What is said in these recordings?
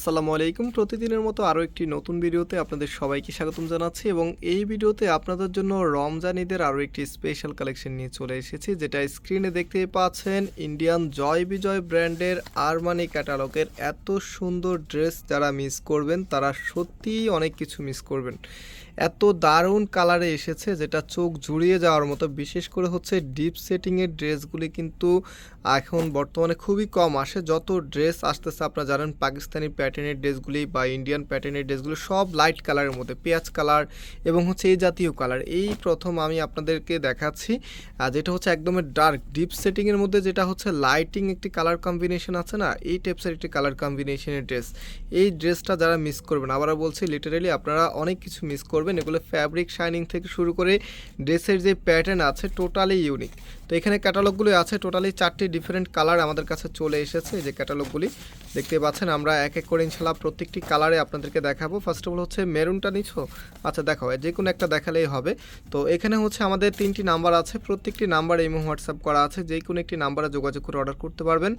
আসসালামু আলাইকুম। প্রতিদিনের মতো আরও একটি নতুন ভিডিওতে আপনাদের সবাইকে স্বাগতম জানাচ্ছি এবং এই ভিডিওতে আপনাদের জন্য রমজান ঈদের আরও একটি স্পেশাল কালেকশন নিয়ে চলে এসেছি, যেটা স্ক্রিনে দেখতে পাচ্ছেন ইন্ডিয়ান জয় বিজয় ব্র্যান্ডের আরমানি ক্যাটালগের এত সুন্দর ড্রেস যারা মিস করবেন, তারা সত্যিই অনেক কিছু মিস করবেন। এত দারুণ কালারে এসেছে, যেটা চোখ জুড়িয়ে যাওয়ার মতো। বিশেষ করে হচ্ছে ডিপ সেটিংয়ের ড্রেসগুলি কিন্তু এখন বর্তমানে খুবই কম আসে। যত ড্রেস আসতেছে, আপনারা জানেন, পাকিস্তানি প্যাটার্নের ড্রেসগুলি বা ইন্ডিয়ান প্যাটার্নের ড্রেসগুলো সব লাইট কালারের মধ্যে, পেঁয়াজ কালার এবং হচ্ছে এই জাতীয় কালার এই প্রথম আমি আপনাদেরকে দেখাচ্ছি আর যেটা হচ্ছে একদমই ডার্ক ডিপ সেটিংয়ের মধ্যে যেটা হচ্ছে লাইটিং একটি কালার কম্বিনেশন আছে না, এই টাইপসের একটি কালার কম্বিনেশনের ড্রেস এই ড্রেসটা যারা মিস করবেন, আবারও বলছি লিটারেলি আপনারা অনেক কিছু মিস করবেন। এগুলো ফ্যাব্রিক শাইনিং থেকে শুরু করে ড্রেসের যে প্যাটার্ন আছে টোটালি ইউনিক তো এখানে ক্যাটালগুলি আছে। টোটালি চারটি ডিফারেন্ট কালার আমাদের কাছে চলে এসেছে। যে ক্যাটালগুলি দেখতে পাচ্ছেন, আমরা এক এক করে ইনশাল্লাহ প্রত্যেকটি কালারে আপনাদেরকে দেখাবো। ফার্স্ট অফ অল হচ্ছে মেরুনটা নিছো? আচ্ছা দেখাও যে কোনো একটা দেখালেই হবে। তো এখানে হচ্ছে আমাদের তিনটি নাম্বার আছে। প্রত্যেকটি নাম্বার এই হোয়াটসঅ্যাপ করা আছে। যে কোনো একটি নাম্বারে যোগাযোগ করে অর্ডার করতে পারবেন।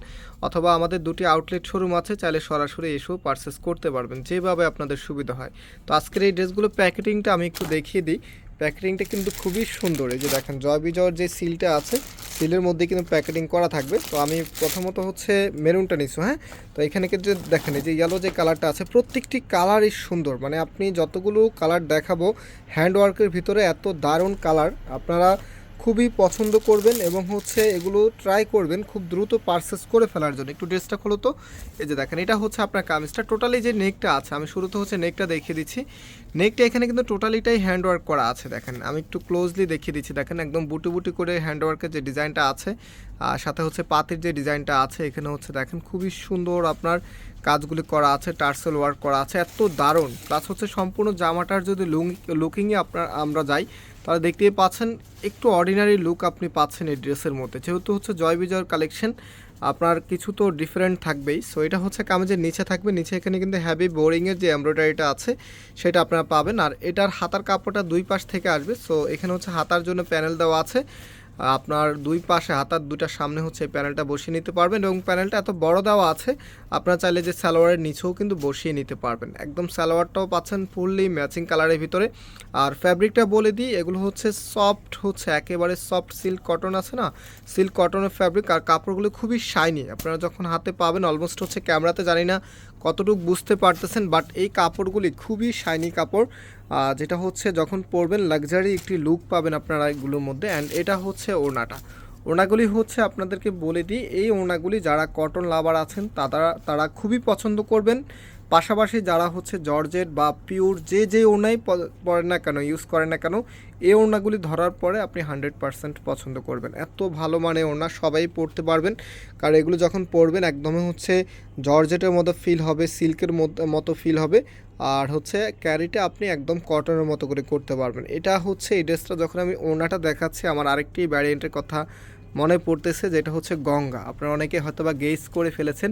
অথবা আমাদের দুটি আউটলেট শোরুম আছে, চাইলে সরাসরি এসেও পারচেস করতে পারবেন, যেভাবে আপনাদের সুবিধা হয়। তো আজকের এই ড্রেসগুলো প্যাকেটিংটা আমি একটু দেখিয়ে দিই। প্যাকেটিংটা কিন্তু খুবই সুন্দর। এই যে দেখেন, জয় বিজয়ের যে সিলটা আছে, সিলের মধ্যে কিন্তু প্যাকেটিং করা থাকবে। তো আমি প্রথমত হচ্ছে মেরুনটা নিচ্ছি হ্যাঁ? তো এখানে কিন্তু দেখেন, এই যে ইয়েলো যে কালারটা আছে, প্রত্যেকটি কালারই সুন্দর। মানে আপনি যতগুলো কালার দেখাবো হ্যান্ড ওয়ার্কের ভিতরে এত দারুণ কালার আপনারা খুবই পছন্দ করবেন এবং হচ্ছে এগুলো ট্রাই করবেন খুব দ্রুত পারচেস করে ফেলার জন্য। একটু ড্রেসটা খোলো তো। এই যে দেখেন, এটা হচ্ছে আপনার কামিজটা। টোটালি যে নেকটা আছে, আমি শুরুতে হচ্ছে নেকটা দেখিয়ে দিচ্ছি। নেকটা এখানে কিন্তু টোটালিটাই হ্যান্ড ওয়ার্ক করা আছে, দেখেন। আমি একটু ক্লোজলি দেখিয়ে দিচ্ছি। দেখেন, একদম বুটি বুটি করে হ্যান্ড ওয়ার্কের যে ডিজাইনটা আছে, আর সাথে হচ্ছে পাতির যে ডিজাইনটা আছে, এখানে হচ্ছে দেখেন খুবই সুন্দর আপনার কাজগুলি করা আছে, টার্সেল ওয়ার্ক করা আছে। এত দারুণ। প্লাস হচ্ছে সম্পূর্ণ জামাটার যদি লুকিংয়ে আপনার, আমরা যাই তাহলে দেখতেই পাচ্ছেন, একটু অর্ডিনারি লুক আপনি পাচ্ছেন এই ড্রেসের মধ্যে। যেহেতু হচ্ছে জয় বিজয়ের কালেকশন আপনার কিছু তো ডিফারেন্ট থাকবেই। সো এটা হচ্ছে কামেজের নিচে থাকবে। নিচে এখানে কিন্তু হ্যাভি বোরিংয়ের যে এমব্রয়ডারিটা আছে, সেটা আপনারা পাবেন। আর এটার হাতার কাপড়টা দুই পাশ থেকে আসবে। সো এখানে হচ্ছে হাতার জন্য প্যানেল দেওয়া আছে। আপনার দুই পাশে হাতার দুটার সামনে হচ্ছে প্যানেলটা বসিয়ে নিতে পারবেন। এবং প্যানেলটা এত বড় দেওয়া আছে আপনারা চাইলে যে সালোয়ারের নিচেও কিন্তু বসিয়ে নিতে পারবেন। একদম সালোয়ারটাও পাচ্ছেন ফুললি ম্যাচিং কালারের ভিতরে। আর ফ্যাব্রিকটা বলে দিই, এগুলো হচ্ছে সফট, হচ্ছে একেবারে সফট সিল্ক কটন আছে না? সিল্ক কটনের ফ্যাব্রিক আর কাপড়গুলো খুবই শাইনি। আপনারা যখন হাতে পাবেন অলমোস্ট হচ্ছে ক্যামেরাতে জানি না কতটুকু বুঝতে পারতেছেন বাট এই কাপড়গুলি খুবই শাইনি কাপড়। যেটা হচ্ছে যখন পরবেন লাক্সারি একটি লুক পাবেন আপনারা এগুলোর মধ্যে। অ্যান্ড এটা হচ্ছে ওড়নাটা। ওড়নাগুলি হচ্ছে আপনাদেরকে বলে দিই, এই ওড়নাগুলি যারা কটন লাভার আছেন, তারা তারা খুবই পছন্দ করবেন। পাশাপাশি যারা হচ্ছে জর্জেট বা পিওর যে যে ওড়নাই প- পরেন না কেন ইউজ করেন না কেন এই ওড়নাগুলি ধরার পরে আপনি হান্ড্রেড পারসেন্ট পছন্দ করবেন। এত ভালো মানে ওড়না সবাই পরতে পারবেন, কারণ এগুলো যখন পরবেন একদমই হচ্ছে জর্জেটের মতো ফিল হবে, সিল্কের মতো ফিল হবে, আর হচ্ছে ক্যারিটা আপনি একদম কটনের মতো করে করতে পারবেন। এটা হচ্ছে এই ড্রেসটা যখন আমি ওনাটা দেখাচ্ছি, আমার আরেকটি ভ্যারিয়েন্টের কথা মনে পড়তেছে যেটা হচ্ছে গঙ্গা। আপনারা অনেকে হয়তো বা গেস করে ফেলেছেন,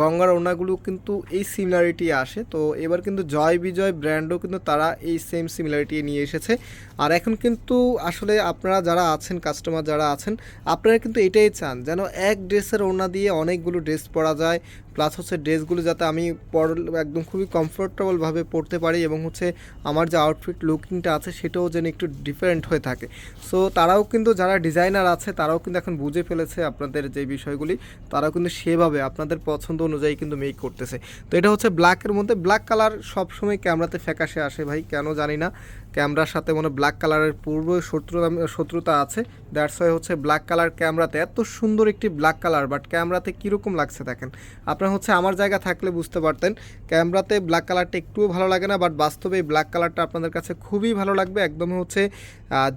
গঙ্গার ওনাগুলো কিন্তু এই সিমিলারিটি আসে। তো এবার কিন্তু জয় বিজয় ব্র্যান্ডও কিন্তু তারা এই সেম সিমিলারিটি নিয়ে এসেছে। আর এখন কিন্তু আসলে আপনারা যারা আছেন কাস্টমার যারা আছেন, আপনারা কিন্তু এটাই চান যেন এক ড্রেসের ওনা দিয়ে অনেকগুলো ড্রেস পরা যায় প্লাস হচ্ছে ড্রেসগুলো যাতে আমি পর একদম খুবই কমফোর্টেবলভাবে পরতে পারি এবং হচ্ছে আমার যে আউটফিট লুকিংটা আছে সেটাও যেন একটু ডিফারেন্ট হয়ে থাকে। সো তারাও কিন্তু যারা ডিজাইনার আছে, তারাও কিন্তু এখন বুঝে ফেলেছে আপনাদের যে বিষয়গুলি, তারাও কিন্তু সেভাবে আপনাদের পছন্দ অনুযায়ী কিন্তু মেক করতেছে। তো এটা হচ্ছে ব্ল্যাকের মধ্যে। ব্ল্যাক কালার সবসময় ক্যামেরাতে ফ্যাকাশে আসে ভাই, কেন জানি না। ক্যামেরার সাথে মনে ব্ল্যাক কালারের পূর্ব শত্রুতা শত্রুতা আছে। দ্যাটস ওয়াই হচ্ছে ব্ল্যাক কালার ক্যামেরাতে এত সুন্দর একটি ব্ল্যাক কালার বাট ক্যামেরাতে কীরকম লাগছে দেখেন। আপনার হচ্ছে আমার জায়গা থাকলে বুঝতে পারতেন। ক্যামেরাতে ব্ল্যাক কালারটা একটুও ভালো লাগে না বাট বাস্তবে এই ব্ল্যাক কালারটা আপনাদের কাছে খুবই ভালো লাগবে। একদম হচ্ছে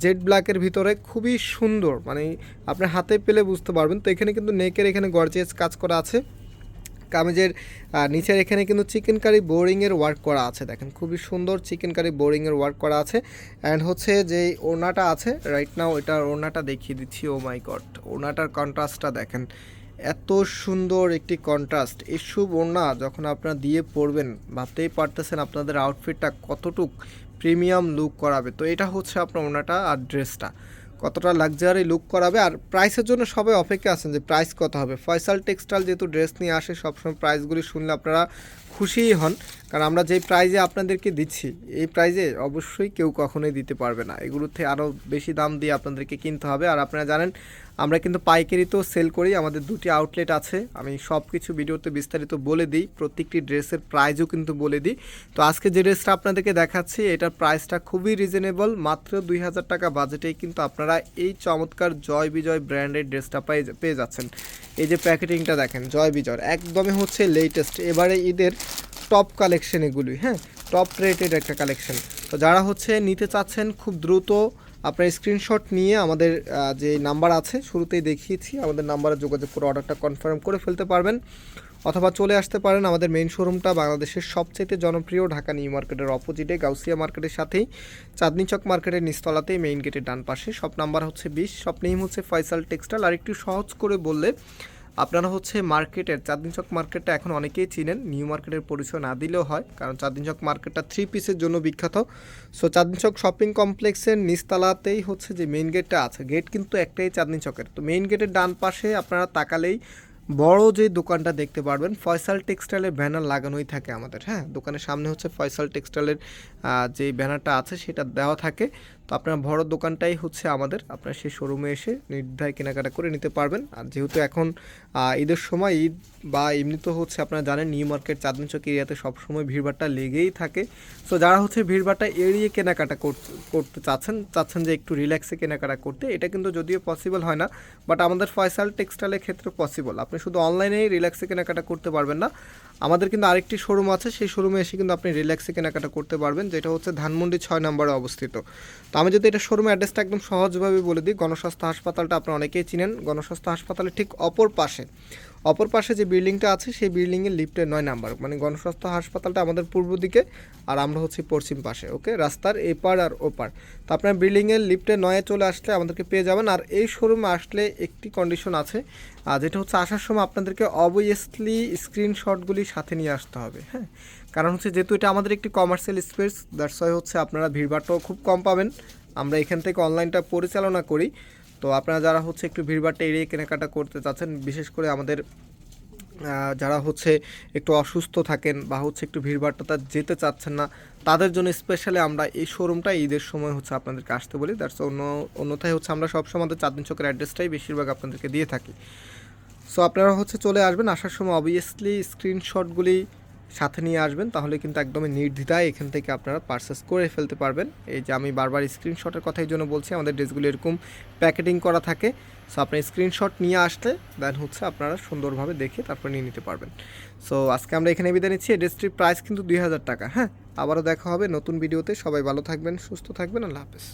জেড ব্ল্যাকের ভিতরে খুবই সুন্দর মানে আপনি হাতে পেলে বুঝতে পারবেন। তো এখানে কিন্তু নেকের এখানে গর্জিয়াস কাজ করা আছে। কামিজের নিচের এখানে কিন্তু চিকেন কারি বোরিংয়ের ওয়ার্ক করা আছে। দেখেন, খুবই সুন্দর চিকেন কারি বোরিংয়ের ওয়ার্ক করা আছে। অ্যান্ড হচ্ছে যে ওড়নাটা আছে রাইট নাও এটার ওড়নাটা দেখিয়ে দিচ্ছি ও মাই গড ওড়নাটার কন্ট্রাস্টটা দেখেন। এত সুন্দর একটি কন্ট্রাস্ট এই শুভ ওড়না যখন আপনারা দিয়ে পড়বেন ভাবতেই পারতেছেন আপনাদের আউটফিটটা কতটুক প্রিমিয়াম লুক করাবে। তো এটা হচ্ছে আপনার ওনাটা আর ড্রেসটা কতটা লাক্সারি লুক করাবে আর প্রাইসের জন্য সবাই অপেক্ষা আছেন যে প্রাইস কত হবে। ফয়সাল টেক্সটাইল যেহেতু ড্রেস নিয়ে আসে, সবসময় প্রাইসগুলি শুনলে আপনারা খুশিই হন। কারণ আমরা যেই প্রাইজে আপনাদেরকে দিচ্ছি, এই প্রাইজে অবশ্যই কেউ কখনোই দিতে পারবে না। এগুলোতে আরও বেশি দাম দিয়ে আপনাদেরকে কিনতে হবে। আর আপনারা জানেন, আমরা কিন্তু পাইকারিতেও সেল করি, আমাদের দুটি আউটলেট আছে। আমি সব কিছু ভিডিওতে বিস্তারিত বলে দিই, প্রত্যেকটি ড্রেসের প্রাইজও কিন্তু বলে দিই। তো আজকে যে ড্রেসটা আপনাদেরকে দেখাচ্ছি, এটার প্রাইসটা খুবই রিজনেবল মাত্র দুই হাজার টাকা বাজেটেই কিন্তু আপনারা এই চমৎকার জয় বিজয় ব্র্যান্ডের ড্রেসটা পেয়ে পেয়ে যাচ্ছেন। এই যে প্যাকেটিংটা দেখেন, জয় বিজয়, একদমই হচ্ছে লেটেস্ট এবারে ঈদের টপ কালেকশন এগুলি হ্যাঁ? টপ রেটেড একটা কালেকশন তো যারা হচ্ছে নিতে চাচ্ছেন, খুব দ্রুত আপনার স্ক্রিনশট নিয়ে আমাদের যে নাম্বার আছে, শুরুতেই দেখিয়েছি, আমাদের নাম্বারে যোগাযোগ করে অর্ডারটা কনফার্ম করে ফেলতে পারবেন। অথবা চলে আসতে পারেন আমাদের মেইন শোরুমটা বাংলাদেশের সবচেয়ে জনপ্রিয় ঢাকা নিউ মার্কেটের অপোজিটে গাউসিয়া মার্কেটের সাথেই। চাঁদনি চক মার্কেটের নিচতলাতেই মেইন গেটের ডান পাশে। সব নাম্বার হচ্ছে বিশ সব নেম হচ্ছে ফয়সাল টেক্সটাইল আর একটু সহজ করে বললে আপনারা হচ্ছে মার্কেটের চাঁদনি চক মার্কেটটা এখন অনেকেই চিনেন। নিউ মার্কেটের পরিচয় না দিলেও হয়, কারণ চাঁদনি চক মার্কেটটা থ্রি পিসের জন্য বিখ্যাত। সো চাঁদনি চক শপিং কমপ্লেক্সের নিচতলাতেই হচ্ছে যে মেইন গেটটা আছে। গেট কিন্তু একটাই চাঁদনি চকের। তো মেইন গেটের ডান পাশে আপনারা তাকালেই বড় যে দোকানটা দেখতে পারবেন, ফয়সাল টেক্সটাইলের ব্যানার লাগানোই থাকে আমাদের। হ্যাঁ দোকানের সামনে হচ্ছে ফয়সাল টেক্সটাইলের যে ব্যানারটা আছে, সেটা দেওয়া থাকে। তো আপনার বড় দোকানটাই হচ্ছে আমাদের। আপনার সেই শোরুমে এসে নির্দ্বিধায় কেনাকাটা করে নিতে পারবেন। আর যেহেতু এখন ঈদের সময় ঈদ বা এমনিতেও হচ্ছে আপনারা জানেন, নিউ মার্কেট চাঁদনি চক এরিয়াতে সবসময় ভিড়ভাড়টা লেগেই থাকে। সো যারা হচ্ছে ভিড়ভাড়টা এড়িয়ে কেনাকাটা করতে চাচ্ছেন চাচ্ছেন যে একটু রিল্যাক্সে কেনাকাটা করতে, এটা কিন্তু যদিও পসিবল হয় না বাট আমাদের ফয়সাল টেক্সটাইলের ক্ষেত্রে পসিবল আপনি শুধু অনলাইনেই রিল্যাক্সে কেনাকাটা করতে পারবেন না। আমাদের কিন্তু আরেকটি শোরুম আছে, সেই শোরুমে এসে কিন্তু আপনি রিল্যাক্সে কেনাকাটা করতে পারবেন, যেটা হচ্ছে ধানমন্ডি ছয় নম্বরে অবস্থিত। তো আমি যদি এটা শোরুমের অ্যাড্রেসটা একদম সহজভাবে বলে দিই, গণস্বাস্থ্য হাসপাতালটা আপনারা অনেকেই চিনেন। গণস্বাস্থ্য হাসপাতালের ঠিক অপর পাশে অপর পাশে যে বিল্ডিংটা আছে, সেই বিল্ডিংয়ের লিফটের নয় নাম্বার মানে গণস্বাস্থ্য হাসপাতালটা আমাদের পূর্ব দিকে আর আমরা হচ্ছি পশ্চিম পাশে ওকে রাস্তার এপার আর ওপার। তো আপনার বিল্ডিংয়ের লিফটে নয়ে চলে আসলে আমাদেরকে পেয়ে যাবেন। আর এই শোরুমে আসলে একটি কন্ডিশন আছে আর যেটা হচ্ছে আসার সময় আপনাদেরকে অবভিয়াসলি স্ক্রিনশটগুলি সাথে নিয়ে আসতে হবে হ্যাঁ? কারণ হচ্ছে যেহেতু এটা আমাদের একটি কমার্শিয়াল স্পেস দ্যাটস ওয়াই হচ্ছে আপনারা ভিড়ভাড়টাও খুব কম পাবেন। আমরা এখান থেকে অনলাইনটা পরিচালনা করি। তো আপনারা যারা হচ্ছে একটু ভিড়ভাড়টা এড়িয়ে কেনাকাটা করতে চাচ্ছেন, বিশেষ করে আমাদের যারা হচ্ছে একটু অসুস্থ থাকেন বা হচ্ছে একটু ভিড়ভাড়টা যেতে চাচ্ছেন না, তাদের জন্য স্পেশালি আমরা এই শোরুমটা ঈদের সময় হচ্ছে আপনাদেরকে আসতে বলি। দ্যাটস অন্য, অন্যথায় হচ্ছে আমরা সবসময় আমাদের চাঁদনি চকের অ্যাড্রেসটাই বেশিরভাগ আপনাদেরকে দিয়ে থাকি। সো আপনারা হচ্ছে চলে আসবেন। আসার সময় অবভিয়াসলি স্ক্রিনশটগুলি সাথে নিয়ে আসবেন, তাহলে কিন্তু একদমই নির্দ্বিধায় এখান থেকে আপনারা পারচেস করে ফেলতে পারবেন। এই যে আমি বারবার স্ক্রিনশটের কথাই জন্য বলছি, আমাদের ড্রেসগুলো এরকম প্যাকেটিং করা থাকে। সো আপনি স্ক্রিনশট নিয়ে আসলে দেন হচ্ছে আপনারা সুন্দরভাবে দেখে তারপর নিয়ে নিতে পারবেন। সো আজকে আমরা এখানে বিদায় নিচ্ছি। এই ড্রেসটির প্রাইস কিন্তু দুই হাজার টাকা। হ্যাঁ আবারও দেখা হবে নতুন ভিডিওতে সবাই ভালো থাকবেন, সুস্থ থাকবেন। আল্লাহ হাফেজ।